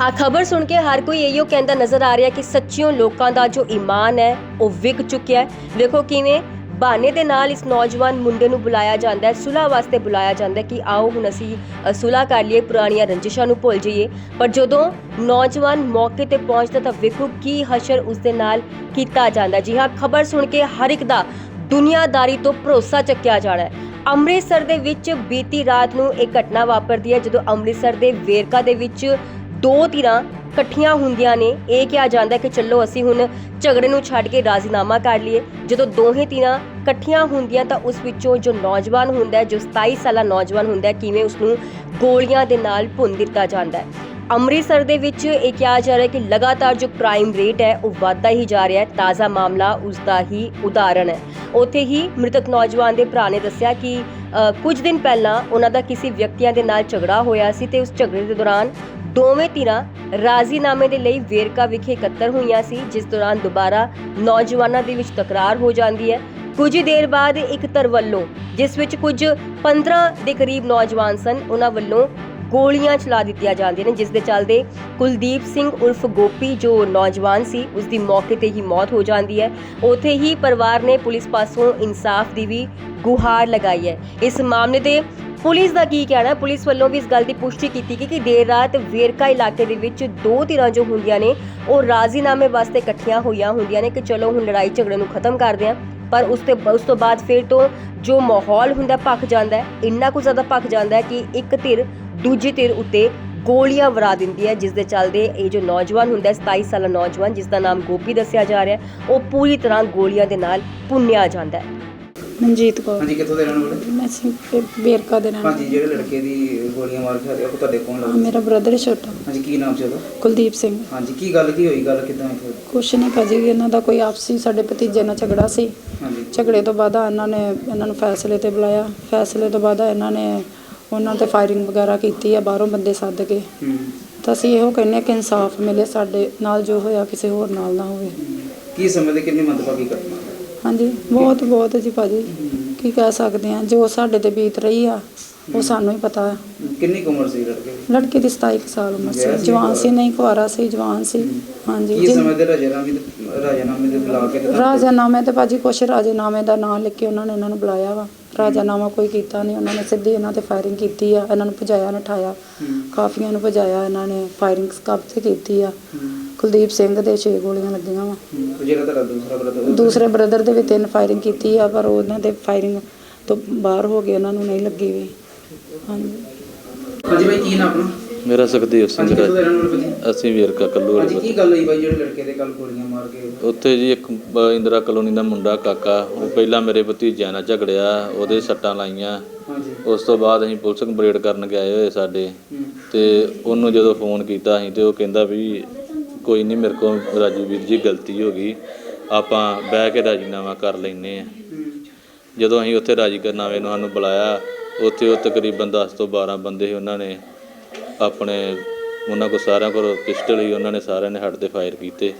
ਆ ਖਬਰ ਸੁਣ ਕੇ ਹਰ ਕੋਈ ਇਹੋ ਕਹਿੰਦਾ ਨਜ਼ਰ ਆ ਰਿਹਾ ਕਿ ਸੱਚਿਓ ਲੋਕਾਂ ਦਾ ਜੋ ਈਮਾਨ ਹੈ ਉਹ ਵਿਕ ਚੁੱਕਿਆ ਹੈ। ਵੇਖੋ ਕਿਵੇਂ ਬਹਾਨੇ ਦੇ ਨਾਲ ਇਸ ਨੌਜਵਾਨ ਮੁੰਡੇ ਨੂੰ ਬੁਲਾਇਆ ਜਾਂਦਾ ਹੈ ਸੁਲ੍ਹਾ ਵਾਸਤੇ ਬੁਲਾਇਆ ਜਾਂਦਾ ਹੈ ਕਿ ਆਓ ਹੁਣ ਅਸੀਂ ਅ, ਕਰ ਲਈਏ ਪੁਰਾਣੀਆਂ ਰੰਜਿਸ਼ਾਂ ਨੂੰ ਭੁੱਲ ਜਾਈਏ। ਪਰ ਜਦੋਂ ਨੌਜਵਾਨ ਮੌਕੇ ਤੇ ਪਹੁੰਚਦਾ ਤਾਂ ਵੇਖੋ ਕੀ ਹਸ਼ਰ ਉਸ ਦੇ ਨਾਲ ਕੀਤਾ ਜਾਂਦਾ ਜੀ ਹਾਂ ਖਬਰ ਸੁਣ ਕੇ ਹਰ ਇੱਕ ਦਾ ਦੁਨੀਆਦਾਰੀ ਤੋਂ ਭਰੋਸਾ ਚੱਕਿਆ ਜਾਣਾ ਹੈ। ਅੰਮ੍ਰਿਤਸਰ ਦੇ ਵਿੱਚ ਬੀਤੀ ਰਾਤ ਨੂੰ ਇਹ ਘਟਨਾ ਵਾਪਰਦੀ ਹੈ ਜਦੋਂ ਅੰਮ੍ਰਿਤਸਰ ਦੇ ਵੇਰਕਾ ਦੇ ਵਿੱਚ ਦੋ ਧਿਰਾਂ ਇਕੱਠੀਆਂ ਹੁੰਦੀਆਂ ਨੇ। ਇਹ ਕਿਹਾ ਜਾਂਦਾ ਕਿ ਚੱਲੋ ਅਸੀਂ ਹੁਣ ਝਗੜੇ ਨੂੰ ਛੱਡ ਕੇ ਰਾਜ਼ੀਨਾਮਾ ਕਰ ਲਈਏ। ਜਦੋਂ ਦੋਹੇ ਧਿਰਾਂ ਇਕੱਠੀਆਂ ਹੁੰਦੀਆਂ ਤਾਂ ਉਸ ਵਿੱਚੋਂ ਜੋ ਨੌਜਵਾਨ ਹੁੰਦਾ ਜੋ 27 ਸਾਲਾ ਨੌਜਵਾਨ ਹੁੰਦਾ ਕਿਵੇਂ ਉਸ ਨੂੰ ਗੋਲੀਆਂ ਦੇ ਨਾਲ ਭੁੰਨ ਦਿੱਤਾ ਜਾਂਦਾ ਹੈ। ਅੰਮ੍ਰਿਤਸਰ ਦੇ ਵਿੱਚ ਇਹ ਕਿਹਾ ਜਾ ਰਿਹਾ ਕਿ ਲਗਾਤਾਰ ਜੋ ਕ੍ਰਾਈਮ ਰੇਟ ਹੈ, ਉਹ ਵਧਦਾ ਹੀ ਜਾ ਰਿਹਾ ਹੈ। ਤਾਜ਼ਾ ਮਾਮਲਾ ਉਸ ਦਾ ਹੀ ਉਦਾਹਰਣ ਹੈ। ਉੱਥੇ ਹੀ ਮ੍ਰਿਤਕ ਨੌਜਵਾਨ ਦੇ ਭਰਾ ਨੇ ਦੱਸਿਆ ਕਿ ਕੁਝ ਦਿਨ ਪਹਿਲਾਂ ਉਹਨਾਂ ਦਾ ਕਿਸੇ ਵਿਅਕਤੀਆਂ ਦੇ ਨਾਲ ਝਗੜਾ ਹੋਇਆ ਸੀ ਤੇ ਉਸ ਝਗੜੇ ਦੇ ਦੌਰਾਨ ਦੋਵੇਂ ਧਿਰਾਂ ਰਾਜ਼ੀਨਾਮੇ ਦੇ ਲਈ ਵੇਰਕਾ ਵਿਖੇ ਇਕੱਤਰ ਹੋਈਆਂ ਸੀ, ਜਿਸ ਦੌਰਾਨ ਦੁਬਾਰਾ ਨੌਜਵਾਨਾਂ ਦੇ ਵਿੱਚ ਤਕਰਾਰ ਹੋ ਜਾਂਦੀ ਹੈ। ਕੁਝ ਦੇਰ ਬਾਅਦ ਇੱਕ ਧਰ ਵੱਲੋਂ, ਜਿਸ ਵਿੱਚ ਕੁਝ 15 ਦੇ ਕਰੀਬ ਨੌਜਵਾਨ ਸਨ, ਉਹਨਾਂ ਵੱਲੋਂ ਗੋਲੀਆਂ ਚਲਾ ਦਿੱਤੀਆਂ ਜਾਂਦੀਆਂ ਨੇ, ਜਿਸ ਦੇ ਚੱਲਦੇ ਕੁਲਦੀਪ ਸਿੰਘ ਉਰਫ ਗੋਪੀ, ਜੋ ਨੌਜਵਾਨ ਸੀ, ਉਸ ਦੀ ਮੌਕੇ ਤੇ ਹੀ ਮੌਤ ਹੋ ਜਾਂਦੀ ਹੈ। ਉੱਥੇ ਹੀ ਪਰਿਵਾਰ ਨੇ ਪੁਲਿਸ ਪਾਸੋਂ ਇਨਸਾਫ ਦੀ ਵੀ ਗੁਹਾਰ ਲਗਾਈ ਹੈ। ਇਸ ਮਾਮਲੇ ਦੇ ਪੁਲਿਸ ਦਾ ਕੀ ਕਹਿਣਾ? ਹੈ? ਪੁਲਿਸ ਵੱਲੋਂ ਵੀ ਇਸ ਗੱਲ ਦੀ ਪੁਸ਼ਟੀ ਕੀਤੀ ਗਈ ਕਿ ਦੇਰ ਰਾਤ ਵੇਰਕਾ ਇਲਾਕੇ ਦੇ ਵਿੱਚ ਦੋ ਧਿਰਾਂ ਜੋ ਹੁੰਦੀਆਂ ਨੇ, ਉਹ ਰਾਜ਼ੀਨਾਮੇ ਵਾਸਤੇ ਇਕੱਠੀਆਂ ਹੋਈਆਂ ਹੁੰਦੀਆਂ ਨੇ ਕਿ ਚਲੋ ਹੁਣ ਲੜਾਈ ਝਗੜੇ ਨੂੰ ਖਤਮ ਕਰਦੇ ਹਾਂ ਪਰ ਉਸ ਤੇ, ਉਸ ਤੋਂ ਬਾਅਦ ਫਿਰ ਤੋਂ ਜੋ ਮਾਹੌਲ ਹੁੰਦਾ ਭੱਖ ਜਾਂਦਾ ਹੈ। ਇੰਨਾ ਕੁ ਜ਼ਿਆਦਾ ਭੱਖ ਜਾਂਦਾ ਹੈ ਕਿ ਇੱਕ ਧਿਰ ਦੂਜੀ ਧਿਰ ਉੱਤੇ ਗੋਲੀਆਂ ਵਰਾ ਦਿੰਦੀ ਹੈ, ਜਿਸ ਦੇ ਚੱਲਦੇ ਇਹ ਜੋ ਨੌਜਵਾਨ ਹੁੰਦਾ ਹੈ 27 ਸਾਲਾ ਨੌਜਵਾਨ, ਜਿਸ ਦਾ ਨਾਮ ਗੋਪੀ ਦੱਸਿਆ ਜਾ ਰਿਹਾ ਉਹ ਪੂਰੀ ਤਰ੍ਹਾਂ ਗੋਲੀਆਂ ਦੇ ਨਾਲ ਭੁੰਨਿਆ ਜਾਂਦਾ ਹੈ। ਮਨਜੀਤ ਕੌਰ। ਹਾਂਜੀ ਕਿੱਥੋਂ ਦੇ ਰਹਿਣ ਵਾਲੇ? ਮੈਂ ਸੀ ਵੇਰਕਾ ਦੇ ਨਾਲ ਹਾਂਜੀ ਜਿਹੜੇ ਲੜਕੇ ਦੀ ਗੋਲੀਆਂ ਮਾਰ ਕੇ ਉਹ ਤੁਹਾਡੇ ਕੌਣ ਲੱਗਦਾ? ਮੇਰਾ ਬ੍ਰਦਰ ਛੋਟਾ। ਹਾਂਜੀ ਕੀ ਨਾਮ ਸੀ ਉਹਦਾ? ਕੁਲਦੀਪ ਸਿੰਘ। ਹਾਂਜੀ ਕੀ ਗੱਲ ਕੀ ਹੋਈ? ਗੱਲ ਕਿਦਾਂ ਹੋਈ? ਕੁਛ ਨਹੀਂ ਭਾਜੀ ਇਹਨਾਂ ਦਾ ਕੋਈ ਆਪਸੀ ਸਾਡੇ ਭਤੀਜੇ ਨਾਲ ਝਗੜਾ ਸੀ। ਹਾਂਜੀ। ਝਗੜੇ ਤੋਂ ਬਾਅਦ ਇਹਨਾਂ ਨੇ ਇਹਨਾਂ ਨੂੰ ਫੈਸਲੇ ਤੇ ਬੁਲਾਇਆ। ਫੈਸਲੇ ਤੋਂ ਬਾਅਦ ਇਹਨਾਂ ਨੇ ਉਹਨਾਂ ਤੇ ਫਾਇਰਿੰਗ ਵਗੈਰਾ ਕੀਤੀ ਆ ਬਾਹਰੋਂ ਬੰਦੇ ਸੱਦ ਕੇ। ਹੂੰ। ਤਾਂ ਅਸੀਂ ਇਹੋ ਕਹਿੰਦੇ ਹਾਂ ਕਿ ਇਨਸਾਫ ਮਿਲੇ ਸਾਡੇ ਨਾਲ ਜੋ ਹੋਇਆ ਕਿਸੇ ਹੋਰ ਨਾਲ ਨਾ ਹੋਵੇ। ਕੀ ਸਮਝਦੇ ਕਿੰਨੀ ਮੰਦਭਾਗੀ ਘਟਨਾ? ਹਾਂਜੀ ਬਹੁਤ ਬਹੁਤ ਜੀ ਭਾਜੀ। ਕੀ ਕਹਿ ਸਕਦੇ ਆ ਜੋ ਸਾਡੇ ਤੇ ਬੀਤ ਰਹੀ ਆ ਉਹ ਸਾਨੂੰ ਹੀ ਪਤਾ ਹੈ ਕਿੰਨੀ ਕੁ ਉਮਰ ਸੀ ਲੜਕੇ ਦੀ? ਲੜਕੇ ਦੀ 27 ਕੁ ਸਾਲ ਉਮਰ ਵਿਆਹ ਸੀ ਜਵਾਨ? ਸੀ ਨਹੀਂ ਕੁਆਰਾ ਸੀ ਜਵਾਨ ਸੀ। ਹਾਂਜੀ ਕੀ ਜਿਨ- ਸਮਝਦੇ ਰਾਜਨਾਮੇ ਦੇ ਰਾਜਨਾਮੇ ਦੇ ਬੁਲਾ ਕੇ ਤੇ ਰਾਜਨਾਮੇ ਤੇ ਭਾਜੀ ਕੁਛ ਰਾਜਨਾਮੇ ਦਾ ਨਾਂ ਲਿਖ ਕੇ ਉਹਨਾਂ ਨੇ ਇਹਨਾਂ ਨੂੰ ਬੁਲਾਇਆ ਵਾ। ਰਾਜਨਾਮਾ ਕੋਈ ਕੀਤਾ ਨਹੀਂ, ਉਹਨਾਂ ਨੇ ਸਿੱਧੀ ਇਹਨਾਂ ਤੇ ਫਾਇਰਿੰਗ ਕੀਤੀ ਆ, ਇਹਨਾਂ ਨੂੰ ਭਜਾਇਆ ਨਠਾਇਆ ਕਾਫੀਆਂ ਨੂੰ ਭਜਾਇਆ ਇਹਨਾਂ ਨੇ ਫਾਇਰਿੰਗ ਕਬਜ਼ੇ ਕੀਤੀ ਆ। ਕੁਲਦੀਪ ਸਿੰਘ ਦੇ 6 ਗੋਲੀਆਂ ਲੱਗੀਆਂ ਵਾ। ਜਿਹੜਾ ਤੁਹਾਡਾ ਦੂਸਰਾ ਬ੍ਰਦਰ ਦੂਸਰੇ ਬ੍ਰਦਰ ਦੇ ਵੀ ਤਿੰਨ ਫਾਇਰਿੰਗ ਕੀਤੀ ਆ, ਪਰ ਉਹਨਾਂ ਦੇ ਫਾਇਰਿੰਗ ਤੋਂ ਬਾਹਰ ਹੋ ਗਏ ਉਹਨਾਂ ਨੂੰ ਨਹੀਂ ਲੱਗੀ ਵੀ। ਹਾਂਜੀ। ਹਾਂਜੀ ਭਾਈ ਕੀ ਨਾਮ ਆਪਣਾ? ਮੇਰਾ ਸੁਖਦੇਵ ਸਿੰਘ ਹਾਂਜੀ ਕਿੱਥੋਂ ਦੇ ਰਾਜ ਰਹਿਣ ਵਾਲੇ ਭਾਜੀ ਅਸੀਂ ਵੇਰਕਾ ਕੱਲੂ ਹਾਂਜੀ ਕੀ ਗੱਲ ਹੋਈ ਭਾਈ ਜਿਹੜੇ ਲੜਕੇ ਦੇ ਕੱਲ ਗੋਲੀਆਂ ਮਾਰ ਕੇ? ਉੱਥੇ ਜੀ ਇੱਕ ਬ- ਇੰਦਰਾ ਕਲੋਨੀ ਦਾ ਮੁੰਡਾ ਕਾਕਾ ਉਹ ਪਹਿਲਾਂ ਮੇਰੇ ਭਤੀਜਿਆਂ ਨਾਲ ਝਗੜਿਆ ਉਹਦੇ ਸੱਟਾਂ ਲਾਈਆਂ। ਹਾਂਜੀ। ਉਸ ਤੋਂ ਬਾਅਦ ਅਸੀਂ ਪੁਲਿਸ ਕੰਪਲੇਂਟ ਕਰਨ ਗਏ ਹੋਏ ਸਾਡੇ। ਹੂੰ। ਤੇ ਉਹਨੂੰ ਜਦੋਂ ਫੋਨ ਕੀਤਾ ਅਸੀਂ ਤੇ ਉਹ ਕਹਿੰਦਾ ਵੀ ਕੋਈ ਨਹੀਂ ਮੇਰੇ ਕੋਲ ਰਾਜੂ ਵੀਰ ਜੀ ਗਲਤੀ ਹੋ ਗਈ ਆਪਾਂ ਬਹਿ ਕੇ ਰਾਜੀਨਾਮਾ ਕਰ ਲੈਨੇ ਆ ਹੂੰ। ਜਦੋਂ ਅਸੀਂ ਉੱਥੇ ਰਾਜੀ ਕਰਨਾਵੇ ਨੂੰ ਸਾਨੂੰ ਬੁਲਾਇਆ ਉੱਥੇ ਉਹ ਤਕਰੀਬਨ 10 ਤੋਂ 12 ਬੰਦੇ ਸੀ ਉਹਨਾਂ ਨੇ। ਆਪਣੇ ਉਹਨਾਂ ਕੋਲ ਸਾਰਿਆਂ ਕੋਲ ਪਿਸਟਲ ਹੀ ਉਹਨਾਂ ਨੇ ਸਾਰਿਆਂ ਨੇ ਹੱਟ ਤੇ ਫਾਇਰ ਕੀਤੇ।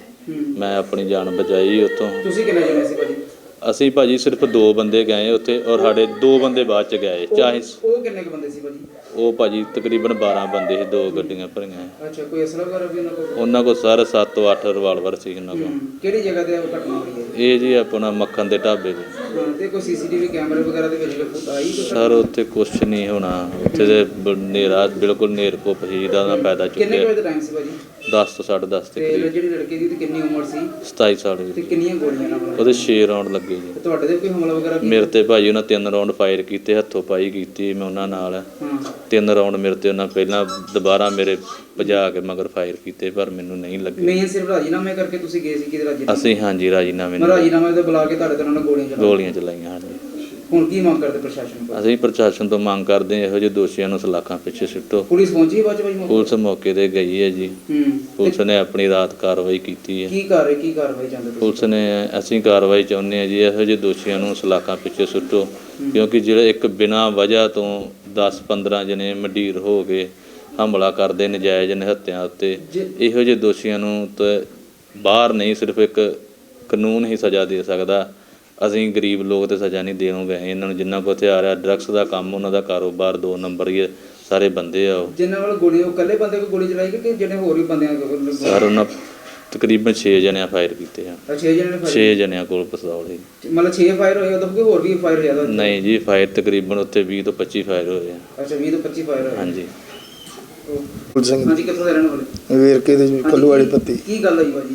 ਮੈਂ ਆਪਣੀ ਜਾਨ ਬਚਾਈ ਉੱਥੋਂ। ਤੁਸੀਂ ਕਿੰਨੇ ਜਣੇ ਸੀ ਭਾਜੀ? ਅਸੀਂ ਭਾਜੀ ਸਿਰਫ ਦੋ ਬੰਦੇ ਗਏ ਉੱਥੇ ਔਰ ਸਾਡੇ ਦੋ ਬੰਦੇ ਬਾਅਦ ਚ ਗਏ ਚਾਹੇ ਉਹ- ਕਿੰਨੇ ਕੁ ਬੰਦੇ ਸੀ ਭਾਜੀ? ਉਹ ਭਾਜੀ ਤਕਰੀਬਨ 12 ਬੰਦੇ ਸੀ ਦੋ ਗੱਡੀਆਂ ਭਰੀਆਂ। ਅੱਛਾ ਕੋਈ ਅਸਲਾ ਵਗੈਰਾ ਵੀ ਉਹਨਾਂ ਕੋਲ? ਉਹਨਾਂ ਕੋਲ ਸਾਰੇ 7 ਤੋਂ 8 ਰਿਵਾਲਵਰ ਸੀ ਉਹਨਾਂ ਕੋਲ। ਕਿਹੜੀ ਜਗ੍ਹਾ ਤੇ ਉਹ ਘਟਨਾ ਹੋਈ ਹੈ? ਇਹ ਜੀ ਆਪਣਾ ਮੱਖਣ ਦੇ ਢਾਬੇ ਤੇ। ਤੇ ਕੋਈ ਸੀਸੀਟੀਵੀ ਕੈਮਰੇ ਵਗੈਰਾ ਦੇ ਵਿੱਚ ਕੋਈ ਫੁਟ ਆਈ ਸਰ ਉੱਥੇ ਕੁਛ ਨਹੀਂ ਹੋਣਾ। ਉੱਥੇ ਦੇ ਹਨੇਰਾ ਬਿਲਕੁਲ ਨੇਰ ਕੁੱਪ ਸੀ ਦਾ ਨਾ ਪੈਦਾ ਕਿੰਨੇ ਕੁ ਚੁੱਕਿਆ ਵਜੇ ਟਾਈਮ ਸੀ ਭਾਜੀ? 10 ਤੋਂ 10:30 ਤੇ ਤੱਕ ਜਿਹੜੀ ਲੜਕੇ ਦੀ ਤੇ ਕਿੰਨੀ ਉਮਰ ਸੀ? 27 ਸਾਲ ਤੇ ਦੀ ਕਿੰਨੀਆਂ ਗੋਲੀਆਂ ਨਾਲ? ਉਹਦੇ 6 ਰਾਉਂਡ ਲੱਗੇ। ਜੀ। ਤੇ ਤੁਹਾਡੇ ਤੇ ਕੋਈ ਹਮਲਾ ਵਗੈਰਾ ਕੀਤਾ? ਮੇਰੇ ਤੇ ਭਾਜੀ ਉਹਨਾਂ ਤਿੰਨ ਰਾਉਂਡ ਫਾਇਰ ਕੀਤੇ ਹੱਥੋਂ ਪਾਈ ਕੀਤੀ ਮੈਂ ਉਹਨਾਂ ਨਾਲ। ਹਾਂ। ਤਿੰਨ ਰਾਉਂਡ ਮੇਰੇ ਤੇ ਉਹਨਾਂ ਪਹਿਲਾਂ ਦੁਬਾਰਾ ਮੇਰੇ ਭਜਾ ਕੇ ਮਗਰ ਫਾਇਰ ਕੀਤੇ ਪਰ ਮੈਨੂੰ ਨਹੀਂ ਲੱਗੇ। ਮੇਨ ਸਿਰਫ ਰਾਜੀਨਾਮੇ ਕਰਕੇ ਤੁਸੀਂ ਗਏ ਸੀ ਕਿਤੇ ਰਾਜੀਨਾਮੇ? ਅਸੀਂ ਹਾਂਜੀ ਰਾਜੀਨਾਮੇ ਮੈਂ ਨਾਲ। ਰਾਜੀਨਾਮੇ ਤੇ ਬੁਲਾ ਕੇ ਤੁਹਾਡੇ ਤੇ ਉਹਨਾਂ ਨੇ ਗੋਲੀਆਂ ਚਲਾਈਆਂ। ਗੋਲੀਆਂ ਚਲਾਈਆਂ ਹਾਂਜੀ। ਹੁਣ ਕੀ ਮੰਗ ਕਰਦੇ ਪ੍ਰਸ਼ਾਸਨ ਕੋਲ ਅਸੀਂ ਪ੍ਰਸ਼ਾਸਨ ਤੋਂ ਮੰਗ ਕਰਦੇ ਹਾਂ ਇਹੋ ਜਿਹੇ ਦੋਸ਼ੀਆਂ ਨੂੰ ਸਲਾਖਾਂ ਪਿੱਛੇ ਸਿੱਟੋ। ਪੁਲਿਸ ਪਹੁੰਚੀ ਬਾਅਦ ਚ ਮੌਕੇ ਪੁਲਿਸ ਮੌਕੇ ਤੇ ਗਈ ਹੈ ਜੀ। ਹੂੰ। ਪੁਲਿਸ ਨੇ ਆਪਣੀ ਰਾਤ ਕਾਰਵਾਈ ਕੀਤੀ ਹੈ। ਕੀ ਕਰ ਰਹੇ ਕੀ ਕਾਰਵਾਈ ਤੁਸੀਂ? ਪੁਲਿਸ ਨੇ ਅਸੀਂ ਕਾਰਵਾਈ ਚਾਹੁੰਦੇ ਹਾਂ ਜੀ ਇਹੋ ਜਿਹੇ ਦੋਸ਼ੀਆਂ ਨੂੰ ਸਲਾਖਾਂ ਪਿੱਛੇ ਸੁੱਟੋ। ਕਿਉਂਕਿ ਜਿਹੜੇ ਇੱਕ ਬਿਨਾਂ ਵਜ੍ਹਾ ਤੋਂ 10-15 ਜਣੇ ਮੰਡੀਰ ਹੋ ਕੇ ਹਮਲਾ ਕਰਦੇ ਨਜਾਇਜ਼ ਨਿਹੱਤਿਆਂ ਉੱਤੇ। ਜੇ- ਇਹੋ ਜਿਹੇ ਦੋਸ਼ੀਆਂ ਨੂੰ ਤਾਂ ਬਾਹਰ ਨਹੀਂ ਸਿਰਫ ਇੱਕ ਕਾਨੂੰਨ ਹੀ ਸਜ਼ਾ ਦੇ ਸਕਦਾ। ਅਸੀਂ ਗਰੀਬ ਲੋਕ ਤੇ ਸਜ਼ਾ ਨਹੀਂ ਦੇਣੋਗੇ ਇਹਨਾਂ ਨੂੰ ਜਿੰਨਾ ਕੋ ਹਥਿਆਰ ਆ ਡਰੱਗਸ ਦਾ ਕੰਮ ਉਹਨਾਂ ਦਾ ਕਾਰੋਬਾਰ ਦੋ ਨੰਬਰ ਹੀ ਹੈ ਸਾਰੇ ਬੰਦੇ ਆ ਉਹ। ਜਿਨ੍ਹਾਂ ਵੱਲ ਗੋਲੀ ਉਹ ਇਕੱਲੇ ਬੰਦੇ ਕੋ ਗੋਲੀ ਚਲਾਈ ਕਿ ਜਿਹੜੇ ਹੋਰ ਵੀ ਬੰਦਿਆਂ ਕੋਲ ਸਰ ਉਹਨਾਂ ਤਕਰੀਬਨ 6 ਜਣਿਆਂ ਫਾਇਰ ਕੀਤੇ ਆ। 6 ਜਣੇ ਨੇ 6 ਫਾਇਰ ਜਣਿਆਂ ਕੋਲ ਪਿਸਤੌਲ ਸੀ। ਮਤਲਬ 6 ਫਾਇਰ ਹੋਏ ਉਦੋਂ ਕਿ ਹੋਰ ਵੀ ਫਾਇਰ ਜ਼ਿਆਦਾ ਹੋਏ? ਨਹੀਂ ਜੀ ਫਾਇਰ ਤਕਰੀਬਨ ਉੱਥੇ 20 ਤੋਂ 25 ਫਾਇਰ ਹੋਏ ਆ। ਅੱਛਾ 20 ਤੋਂ 25 ਫਾਇਰ ਹੋਏ। ਹਾਂਜੀ। ਉਹ- ਸਿੰਘ। ਹਾਂਜੀ ਕਿੱਥੋਂ ਦੇ ਰਹਿਣ ਵਾਲੇ? ਵੇਰਕੇ ਦੇ ਕੱਲੂ ਵਾਲੀ ਪੱਤੀ। ਕੀ ਗੱਲ ਹੋਈ ਭਾਜੀ?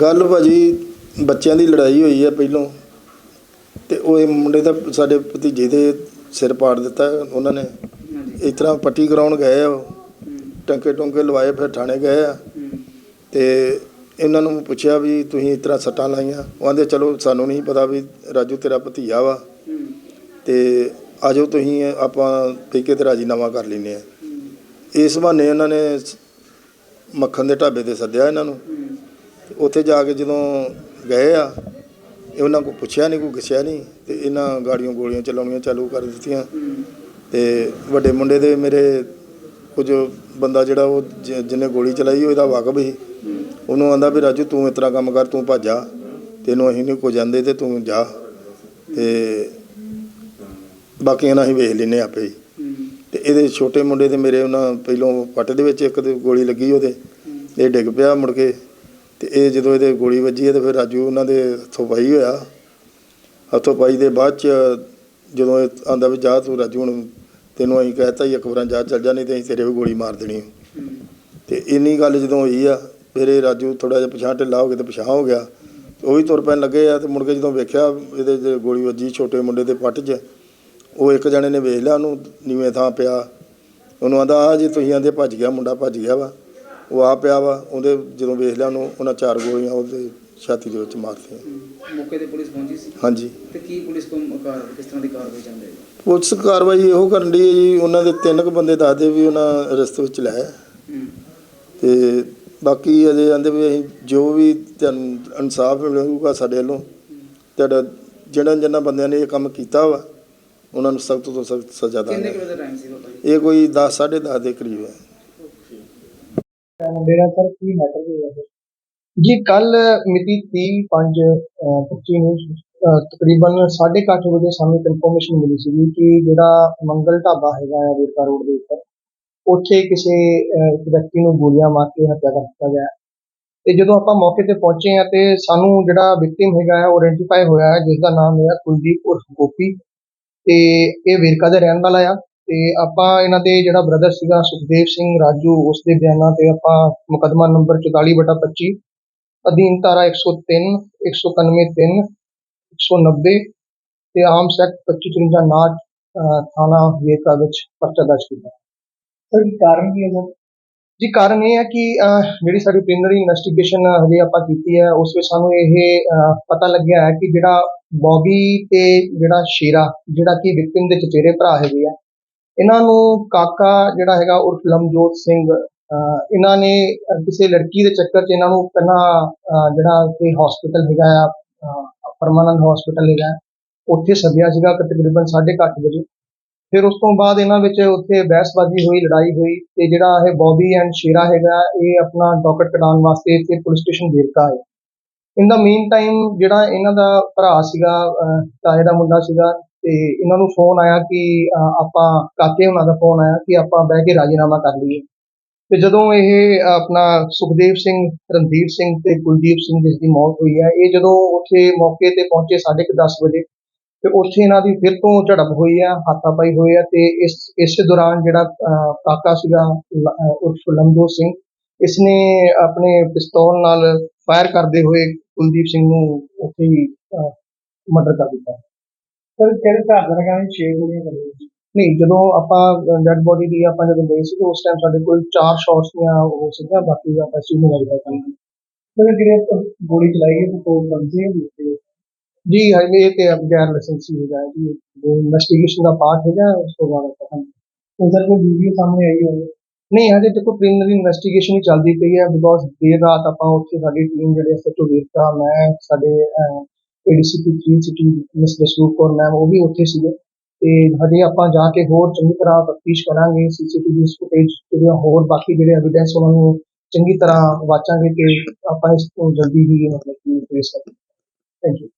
ਗੱਲ ਭਾਜੀ ਬੱਚਿਆਂ ਦੀ ਲੜਾਈ ਹੋਈ ਹੈ ਪਹਿਲੋਂ। ਤੇ ਉਹ ਇਹ ਮੁੰਡੇ ਦਾ ਸਾਡੇ ਭਤੀਜੇ ਦੇ ਸਿਰ ਪਾੜ ਦਿੱਤਾ ਉਹਨਾਂ ਨੇ। ਇਸ ਤਰ੍ਹਾਂ ਪੱਟੀ ਕਰਾਉਣ ਗਏ ਆ ਉਹ। ਟੰਕੇ ਟੁੰਕੇ ਲਵਾਏ ਫਿਰ ਥਾਣੇ ਗਏ ਆ। ਤੇ ਇਹਨਾਂ ਨੂੰ ਪੁੱਛਿਆ ਵੀ ਤੁਸੀਂ ਇਸ ਤਰ੍ਹਾਂ ਸੱਟਾਂ ਲਾਈਆਂ। ਉਹ ਆਂਦੇ ਚਲੋ ਸਾਨੂੰ ਨਹੀਂ ਪਤਾ ਵੀ ਰਾਜੂ ਤੇਰਾ ਭਤੀਜਾ ਵਾ। ਤੇ ਆਜੋ ਤੁਸੀਂ ਆਪਾਂ ਠੇਕੇ ਤੇ ਰਾਜੀਨਾਮਾ ਕਰ ਲੈਨੇ ਆ। ਇਸ ਬਹਾਨੇ ਇਹਨਾਂ ਨੇ ਸ- ਮੱਖਣ ਦੇ ਢਾਬੇ ਤੇ ਸੱਦਿਆ ਇਹਨਾਂ ਨੂੰ। ਉੱਥੇ ਜਾ ਕੇ ਜਦੋਂ ਗਏ ਆ ਇਹ ਉਹਨਾਂ ਕੋ ਪੁੱਛਿਆ ਨਹੀਂ ਕੋਈ ਗਿੱਛਿਆ ਨਹੀਂ ਤੇ ਇਹਨਾਂ ਗਾੜੀਆਂ ਗੋਲੀਆਂ ਚਲਾਉਣੀਆਂ ਚਾਲੂ ਕਰ ਦਿੱਤੀਆਂ। ਹੂੰ, ਤੇ ਵੱਡੇ ਮੁੰਡੇ ਦੇ ਮੇਰੇ ਕੁਝ ਬੰਦਾ ਜਿਹੜਾ ਉਹ ਜ- ਜਿਹਨੇ ਗੋਲੀ ਚਲਾਈ ਉਹਦਾ ਵਾਕਬ ਸੀ। ਉਹਨੂੰ ਆਂਦਾ ਵੀ ਰਾਜੂ ਤੂੰ ਇਸ ਤਰ੍ਹਾਂ ਕੰਮ ਕਰ ਤੂੰ ਭੱਜਾ ਜਾ ਤੈਨੂੰ ਅਸੀਂ ਨਹੀਂ ਕੋ ਜਾਂਦੇ ਤੇ ਤੂੰ ਜਾ। ਤੇ ਬਾਕੀਆਂ ਨਾਲ ਅਸੀਂ ਵੇਖ ਲੈਨੇ ਆਪੇ ਹੀ। ਹੂੰ, ਤੇ ਇਹਦੇ ਛੋਟੇ ਮੁੰਡੇ ਦੇ ਮੇਰੇ ਉਹਨਾਂ ਪਹਿਲੋਂ ਪੱਟ ਦੇ ਵਿੱਚ ਇੱਕ ਤੇ ਗੋਲੀ ਲੱਗੀ ਉਹਦੇ। ਹੂੰ, ਇਹ ਡਿੱਗ ਪਿਆ ਮੁੜ ਕੇ। ਤੇ ਇਹ ਜਦੋਂ ਇਹਦੇ ਗੋਲੀ ਵੱਜੀ ਹੈ ਤੇ ਫਿਰ ਰਾਜੂ ਉਹਨਾਂ ਦੇ ਹੱਥੋਂ ਪਾਈ ਹੋਇਆ। ਹੱਥੋਂ ਪਾਈ ਦੇ ਬਾਅਦ ਚ ਜਦੋਂ ਇਹ ਆਂਦਾ ਵੀ ਜਾ ਤੂੰ ਰਾਜੂ ਹੁਣ ਤੈਨੂੰ ਅਸੀਂ ਕਹਿਤਾ ਹੀ ਇੱਕ ਵਾਰਾਂ ਜਾ ਚੱਲ ਜਾ ਨਹੀਂ ਤੇ ਅਸੀਂ ਤੇਰੇ ਵੀ ਗੋਲੀ ਮਾਰ ਦੇਣੀ ਹੂੰ, ਤੇ ਇੰਨੀ ਗੱਲ ਜਦੋਂ ਹੋਈ ਆ ਫਿਰ ਇਹ ਰਾਜੂ ਥੋੜਾ ਜਿਹਾ ਪਛਾਣ ਢਿੱਲਾ ਹੋ ਗਿਆ ਤੇ ਪਛਾਣ ਹੋ ਗਿਆ। ਤੇ ਉਹ ਵੀ ਤੁਰ ਪੈਣ ਲੱਗੇ ਆ ਤੇ ਮੁੜ ਕੇ ਜਦੋਂ ਵੇਖਿਆ ਇਹਦੇ 'ਚ ਗੋਲੀ ਵੱਜੀ ਛੋਟੇ ਮੁੰਡੇ ਦੇ ਪੱਟ 'ਚ ਉਹ ਇੱਕ ਜਣੇ ਨੇ ਵੇਖ ਲਿਆ ਉਹਨੂੰ ਨੀਵੇਂ ਥਾਂ ਪਿਆ। ਉਹਨੂੰ ਆਂਦਾ ਆ ਜੀ ਤੁਸੀਂ ਆਂਦੇ ਭੱਜ ਗਿਆ ਮੁੰਡਾ ਭੱਜ ਗਿਆ ਵਾ। ਉਹ ਆ ਪਿਆ ਵਾ ਉਹਦੇ ਜਦੋਂ ਵੇਖ ਲਿਆ ਉਹਨੂੰ ਉਹਨਾਂ ਚਾਰ ਗੋਲੀਆਂ ਉਹਦੇ ਛਾਤੀ ਦੇ ਵਿੱਚ ਮਾਰਤੀਆਂ। ਮੌਕੇ ਤੇ ਪੁਲਿਸ ਪਹੁੰਚੀ ਸੀ? ਹਾਂਜੀ। ਤੇ ਕੀ ਪੁਲਿਸ ਕੋਲ ਕਿਸ ਤਰ੍ਹਾਂ ਦੀ ਕਾਰਵਾਈ ਚੱਲ ਰਹੀ ਹੈ? ਪੁਲਿਸ ਕਾਰਵਾਈ ਇਹੋ ਕਰਨ ਦੀ ਹੈ ਜੀ ਉਹਨਾਂ ਦੇ ਤਿੰਨ ਕੁ ਬੰਦੇ ਦੱਸਦੇ ਵੀ ਉਹਨਾਂ ਰਸਤੇ ਵਿੱਚ ਲੈ ਹੂੰ, ਤੇ ਬਾਕੀ ਅਜੇ ਕਹਿੰਦੇ ਵੀ ਅਸੀਂ ਜੋ ਵੀ ਤੁਹਾਨੂੰ ਇਨਸਾਫ ਮਿਲੂਗਾ ਸਾਡੇ ਵੱਲੋਂ ਤੁਹਾਡਾ ਜਿਹੜਾ ਜਿਹਨਾਂ ਬੰਦਿਆਂ ਨੇ ਇਹ ਕੰਮ ਕੀਤਾ ਵਾ ਉਹਨਾਂ ਨੂੰ ਸਖਤ ਤੋਂ ਸਖਤ ਸਜ਼ਾ ਕਿੰਨੇ ਦਾਂਗੇ। ਕੁ ਵਜੇ ਦਾ ਟਾਈਮ ਸੀ ਬਾਬਾ ਜੀ ਇਹ ਕੋਈ 10 10:30 ਦੇ ਕਰੀਬ ਹੈ। ਮੇਰਾ ਸਰ ਕੀ ਮੈਟਰ ਹੋਇਆ ਹੈ ਜੀ ਕੱਲ ਮਿਤੀ 30 5 25 ਨੂੰ ਅਹ, ਤਕਰੀਬਨ 8:30 ਵਜੇ ਸਾਨੂੰ ਇਨਫੋਰਮੇਸ਼ਨ ਮਿਲੀ ਸੀ ਕਿ ਜਿਹੜਾ ਮੰਗਲ ਢਾਬਾ ਹੈਗਾ ਆ ਵੇਰਕਾ ਰੋਡ ਦੇ ਉੱਪਰ ਉੱਥੇ ਕਿਸੇ ਅਹ, ਇੱਕ ਵਿਅਕਤੀ ਨੂੰ ਗੋਲੀਆਂ ਮਾਰ ਕੇ ਹੱਤਿਆ ਕਰ ਦਿੱਤਾ ਗਿਆ ਹੈ। ਤੇ ਜਦੋਂ ਆਪਾਂ ਮੌਕੇ ਤੇ ਪਹੁੰਚੇ ਆ ਤੇ ਸਾਨੂੰ ਜਿਹੜਾ ਵਿਕਟਿਮ ਹੈਗਾ ਆ ਉਹ ਆਇਡੈਂਟੀਫਾਈ ਹੋਇਆ ਹੈ ਜਿਸ ਦਾ ਨਾਮ ਹੈ ਕੁਲਦੀਪ ਉਰਫ ਗੋਪੀ। ਤੇ ਇਹ ਵੇਰਕਾ ਦਾ ਰਹਿਣ ਵਾਲਾ ਆ। ਤੇ ਆਪਾਂ ਇਹਨਾਂ ਦੇ ਜਿਹੜਾ ਬ੍ਰਦਰ ਸੀਗਾ ਸੁਖਦੇਵ ਸਿੰਘ ਰਾਜੂ ਉਸ ਦੇ ਬਿਆਨਾਂ ਤੇ ਆਪਾਂ ਮੁਕੱਦਮਾ ਨੰਬਰ 44 ਬਟਾ 25 ਅਧੀਨ ਧਾਰਾ 103 191 3 190 ਤੇ ਆਰਮਸ ਐਕਟ 2553 ਨਾਟ ਥਾਣਾ ਵੇਰਕਾ ਵਿੱਚ ਪਰਚਾ ਦਰਜ ਕੀਤਾ। ਸਰ ਕਾਰਨ ਕੀ ਹੈ ਸਰ? ਜੀ ਕਾਰਨ ਇਹ ਹੈ ਕਿ ਜਿਹੜੀ ਸਾਡੀ ਪ੍ਰੀਲਿਮਿਨਰੀ ਇਨਵੈਸਟੀਗੇਸ਼ਨ ਹਜੇ ਆਪਾਂ ਕੀਤੀ ਹੈ ਉਸ ਵਿੱਚ ਸਾਨੂੰ ਇਹ ਪਤਾ ਲੱਗਿਆ ਹੈ ਕਿ ਜਿਹੜਾ ਬੌਬੀ ਤੇ ਜਿਹੜਾ ਸ਼ੇਰਾ ਜਿਹੜਾ ਕਿ ਵਿਕਟਿਮ ਦੇ ਚਚੇਰੇ ਭਰਾ ਹੈਗੇ ਆ ਇਹਨਾਂ ਨੂੰ ਕਾਕਾ ਜਿਹੜਾ ਹੈਗਾ ਉਰਫ ਲਮਜੋਤ ਸਿੰਘ ਇਹਨਾਂ ਨੇ ਕਿਸੇ ਲੜਕੀ ਦੇ ਚੱਕਰ 'ਚ ਇਹਨਾਂ ਨੂੰ ਪਹਿਲਾਂ ਜਿਹੜਾ ਕਿ ਹਸਪੀਟਲ ਹੈਗਾ ਆ ਪਰਮਾਨੰਦ ਹਸਪੀਟਲ ਹੈਗਾ, ਉੱਥੇ ਸੱਦਿਆ ਸੀਗਾ ਤਕਰੀਬਨ 8:30 ਵਜੇ। ਫਿਰ ਉਸ ਤੋਂ ਬਾਅਦ ਇਹਨਾਂ ਵਿੱਚ ਉੱਥੇ ਬਹਿਸਬਾਜ਼ੀ ਹੋਈ, ਲੜਾਈ ਹੋਈ ਤੇ ਜਿਹੜਾ ਇਹ ਬੌਬੀ ਐਂਡ ਸ਼ੇਰਾ ਹੈਗਾ, ਇਹ ਆਪਣਾ ਡਾਕਟ ਕਢਾਉਣ ਵਾਸਤੇ ਇੱਥੇ ਪੁਲਿਸ ਸਟੇਸ਼ਨ ਵੇਰਕਾ ਹੈ ਇਨ ਦਾ ਮੀਨ ਟਾਈਮ ਜਿਹੜਾ ਇਹਨਾਂ ਦਾ ਭਰਾ ਸੀਗਾ ਤਾਏ ਦਾ ਮੁੰਡਾ ਸੀਗਾ ਤੇ ਇਹਨਾਂ ਨੂੰ ਫੋਨ ਆਇਆ ਕਿ ਆਪਾਂ ਕਾਕੇ ਉਹਨਾਂ ਦਾ ਫੋਨ ਆਇਆ ਕਿ ਆਪਾਂ ਬਹਿ ਕੇ ਰਾਜੀਨਾਮਾ ਕਰ ਲਈਏ। ਤੇ ਜਦੋਂ ਇਹ ਆਪਣਾ ਸੁਖਦੇਵ ਸਿੰਘ ਰਣਦੀਪ ਸਿੰਘ ਤੇ ਕੁਲਦੀਪ ਸਿੰਘ ਜਿਸ ਦੀ ਮੌਤ ਹੋਈ ਹੈ, ਇਹ ਜਦੋਂ ਉੱਥੇ ਮੌਕੇ ਤੇ ਪਹੁੰਚੇ 10:30 ਵਜੇ, ਤੇ ਉੱਥੇ ਇਹਨਾਂ ਦੀ ਫਿਰ ਤੋਂ ਝੜਪ ਹੋਈ ਆ, ਹਾਥਾਪਾਈ ਹੋਈ ਹੈ ਤੇ ਇਸ ਇਸ ਦੌਰਾਨ ਜਿਹੜਾ ਕਾਕਾ ਸੀਗਾ ਉਰਫ ਲਮਜੋਤ ਸਿੰਘ, ਇਸਨੇ ਆਪਣੇ ਪਿਸਤੌਲ ਨਾਲ ਫਾਇਰ ਕਰਦੇ ਹੋਏ ਕੁਲਦੀਪ ਸਿੰਘ ਨੂੰ ਉੱਥੇ ਹੀ ਮਰਡਰ ਕਰ ਦਿੱਤਾ। ਸਰ ਕਿਹੜੇ ਘਰ ਦਾ ਲਗਾ 6 ਗੋਲੀਆਂ ਕਰੀਆਂ ਨਹੀਂ ਜਦੋਂ ਆਪਾਂ ਡੈਡ ਬੋਡੀ ਦੀ ਆਪਾਂ ਜਦੋਂ ਗਏ ਸੀ ਤੇ ਉਸ ਟਾਈਮ ਸਾਡੇ ਕੋਲ ਚਾਰ ਸ਼ਾਟਸ ਦੀਆਂ ਹੋ ਸੀਗੀਆਂ ਬਾਕੀ ਦਾ ਆਪਾਂ ਨੂੰ ਵੈਰੀਫਾਈ ਕਰਨਾ ਸਰ ਜਿਹੜੇ ਗੋਲੀ ਚਲਾਈ ਹੈ ਉਹ ਬੰਦੇ ਹੈ ਜੀ ਹਾਈਵੇ ਤੇ ਅਬ ਗੈਰ ਲਾਇਸੈਂਸੀ ਹੋ ਜਾਏ ਜੀ ਇਨਵੈਸਟੀਗੇਸ਼ਨ ਦਾ ਪਾਰਟ ਹੈਗਾ ਉਸ ਤੋਂ ਬਾਅਦ ਪਤਾ ਨਹੀਂ ਸਰ ਕੋਈ ਵੀਡੀਓ ਸਾਹਮਣੇ ਆਈ ਹੋਵੇ? ਨਹੀਂ ਹਜੇ ਦੇਖੋ ਪ੍ਰੀਲਿਮਿਨਰੀ ਇਨਵੈਸਟੀਗੇਸ਼ਨ ਹੀ ਚੱਲਦੀ ਪਈ ਹੈ ਬਿਕੋਜ਼ ਦੇਰ ਰਾਤ ਆਪਾਂ ਉੱਥੇ ਸਾਡੀ ਟੀਮ ਜਿਹੜੇ ਐਸਐਚਓ ਵੇਰਕਾ ਮੈਂ ਸਾਡੇ ADCP 3 city miss Jasroop Kaur ma'am ਉਹ ਵੀ ਉੱਥੇ ਸੀਗੇ। ਤੇ ਹਜੇ ਆਪਾਂ ਜਾ ਕੇ ਹੋਰ ਚੰਗੀ ਤਰ੍ਹਾਂ ਤਫਤੀਸ਼ ਕਰਾਂਗੇ ਸੀਸੀਟੀਵੀ ਫੁਟੇਜ ਜਿਹੜੀਆਂ ਹੋਰ ਬਾਕੀ ਜਿਹੜੇ ਐਵੀਡੈਂਸ ਉਹਨਾਂ ਨੂੰ ਚੰਗੀ ਤਰ੍ਹਾਂ ਵਾਚਾਂਗੇ ਕਿ ਆਪਾਂ ਇਸ ਤੋਂ ਜਲਦੀ ਹੀ ਮਤਲਬ ਕਿ ਫੇਸ ਕਰੀਏ ਥੈਂਕ ਯੂ